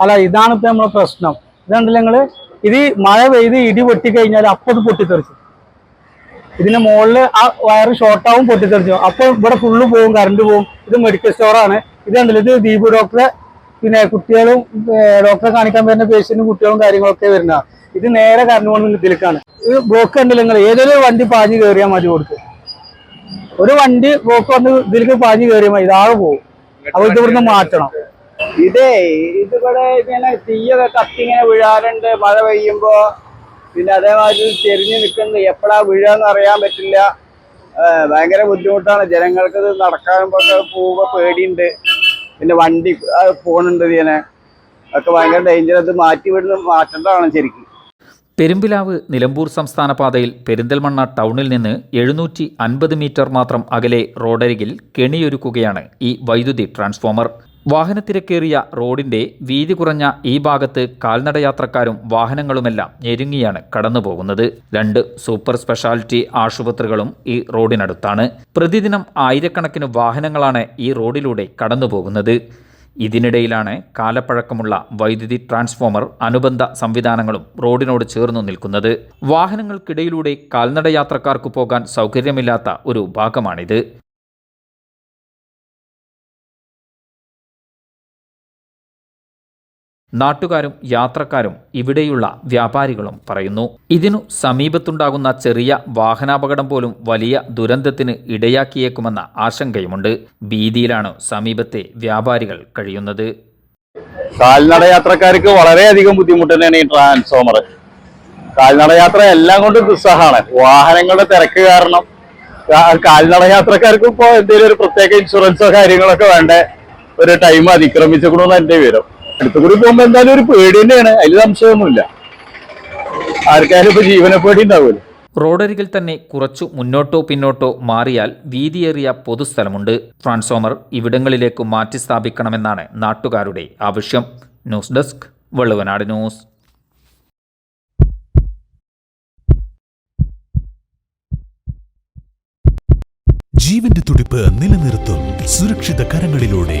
അല്ല ഇതാണ് ഇപ്പൊ നമ്മളെ പ്രശ്നം. ഇതുണ്ടല്ലോ നിങ്ങൾ ഇത് മഴ പെയ്ത് ഇടി പൊട്ടി കഴിഞ്ഞാൽ അപ്പൊ ഇത് പൊട്ടിത്തെറിച്ചു. ഇതിന്റെ മുകളിൽ ആ വയറ് ഷോർട്ടാവും പൊട്ടിത്തെറിച്ചു. അപ്പൊ ഇവിടെ ഫുള്ള് പോകും കറണ്ട് പോകും ഇത് മെഡിക്കൽ സ്റ്റോറാണ് ഇത് കണ്ടില്ല ഇത് ദീപു ഡോക്ടറെ പിന്നെ കുട്ടികളും ഡോക്ടറെ കാണിക്കാൻ വരുന്ന പേഷ്യന്റും കുട്ടികളും കാര്യങ്ങളൊക്കെ വരുന്ന. ഇത് നേരെ കറണ്ട് പോകുന്ന ഇതിലേക്കാണ്. ഇത് ബ്ലോക്ക് ഉണ്ടല്ലോ നിങ്ങൾ ഏതൊരു വണ്ടി പാഞ്ഞ് കയറിയാൽ മതി കൊടുക്കും ഒരു വണ്ടി ബ്ലോക്ക് വന്ന് ഇതിലേക്ക് പാഞ്ഞ് കയറിയാൽ മതി. ഇതാകെ പോകും അപ്പൊ ഇത് ഇവിടുന്ന് മാറ്റണം. ഇതേ ഇതിവിടെ ഇങ്ങനെ തീയൊക്കെ കത്തി ഇങ്ങനെ വീഴാറുണ്ട്. മഴ പെയ്യുമ്പോ. പിന്നെ അതേമാതിരി ചെരിഞ്ഞു നിൽക്കുന്നത് എപ്പോഴാ വീഴാന്ന് അറിയാൻ പറ്റില്ല. ഭയങ്കര ബുദ്ധിമുട്ടാണ്. ജനങ്ങൾക്ക് ഇത് നടക്കാനുമ്പോ പോവുമ്പോ പേടിയുണ്ട്. പിന്നെ വണ്ടി പോണുണ്ട് ഇതിനെ. ഒക്കെ ഭയങ്കര ഡേഞ്ചർ അത് മാറ്റി വിടുന്ന മാറ്റേണ്ടതാണ് ശരിക്കും. പെരുമ്പിലാവ് നിലമ്പൂർ സംസ്ഥാന പാതയിൽ പെരിന്തൽമണ്ണ ടൗണിൽ നിന്ന് എഴുന്നൂറ്റി അൻപത് മീറ്റർ മാത്രം അകലെ റോഡരികിൽ കെണിയൊരുക്കുകയാണ് ഈ വൈദ്യുതി ട്രാൻസ്ഫോമർ. വാഹനത്തിരക്കേറിയ റോഡിന്റെ വീതി കുറഞ്ഞ ഈ ഭാഗത്ത് കാൽനടയാത്രക്കാരും വാഹനങ്ങളുമെല്ലാം ഞെരുങ്ങിയാണ് കടന്നുപോകുന്നത്. രണ്ട് സൂപ്പർ സ്പെഷ്യാലിറ്റി ആശുപത്രികളും ഈ റോഡിനടുത്താണ്. പ്രതിദിനം ആയിരക്കണക്കിന് വാഹനങ്ങളാണ് ഈ റോഡിലൂടെ കടന്നുപോകുന്നത്. ഇതിനിടയിലാണ് കാലപ്പഴക്കമുള്ള വൈദ്യുതി ട്രാൻസ്ഫോമർ അനുബന്ധ സംവിധാനങ്ങളും റോഡിനോട് ചേർന്നു നിൽക്കുന്നത്. വാഹനങ്ങൾക്കിടയിലൂടെ കാൽനടയാത്രക്കാർക്ക് പോകാൻ സൗകര്യമില്ലാത്ത ഒരു ഭാഗമാണിത്. നാട്ടുകാരും യാത്രക്കാരും ഇവിടെയുള്ള വ്യാപാരികളും പറയുന്നു ഇതിനു സമീപത്തുണ്ടാകുന്ന ചെറിയ വാഹനാപകടം പോലും വലിയ ദുരന്തത്തിന് ഇടയാക്കിയേക്കുമെന്ന ആശങ്കയുമുണ്ട്. ഭീതിയിലാണ് സമീപത്തെ വ്യാപാരികൾ കഴിയുന്നത്. കാൽനട യാത്രക്കാർക്ക് വളരെയധികം ബുദ്ധിമുട്ട് തന്നെയാണ് ഈ ട്രാൻസ്ഫോമർ. കാൽനട യാത്ര എല്ലാം കൊണ്ടും ദുസ്സഹമാണ്. വാഹനങ്ങളുടെ തിരക്ക് കാരണം കാൽനട യാത്രക്കാർക്ക് ഇപ്പോൾ എന്തെങ്കിലും ഒരു പ്രത്യേക ഇൻഷുറൻസോ കാര്യങ്ങളൊക്കെ വേണ്ട? ഒരു ടൈം അതിക്രമിച്ചേക്കണമെന്ന് എന്റെ വിവരം. അടുത്ത കൂടി പോകുമ്പോ എന്തായാലും ഒരു പേടി തന്നെയാണ്. അതിൽ സംശയമൊന്നുമില്ല. ആർക്കാരും ഇപ്പൊ ജീവനെ പേടി ഉണ്ടാവുമല്ലോ. റോഡരികിൽ തന്നെ കുറച്ചു മുന്നോട്ടോ പിന്നോട്ടോ മാറിയാൽ വീതിയേറിയ പൊതുസ്ഥലമുണ്ട് ട്രാൻസ്ഫോമർ ഇവിടങ്ങളിലേക്ക് മാറ്റി സ്ഥാപിക്കണമെന്നാണ് നാട്ടുകാരുടെ ആവശ്യം. News desk Valluvanad news. ജീവന്റെ തുടിപ്പ് നിലനിർത്തും സുരക്ഷിത കരങ്ങളിലൂടെ.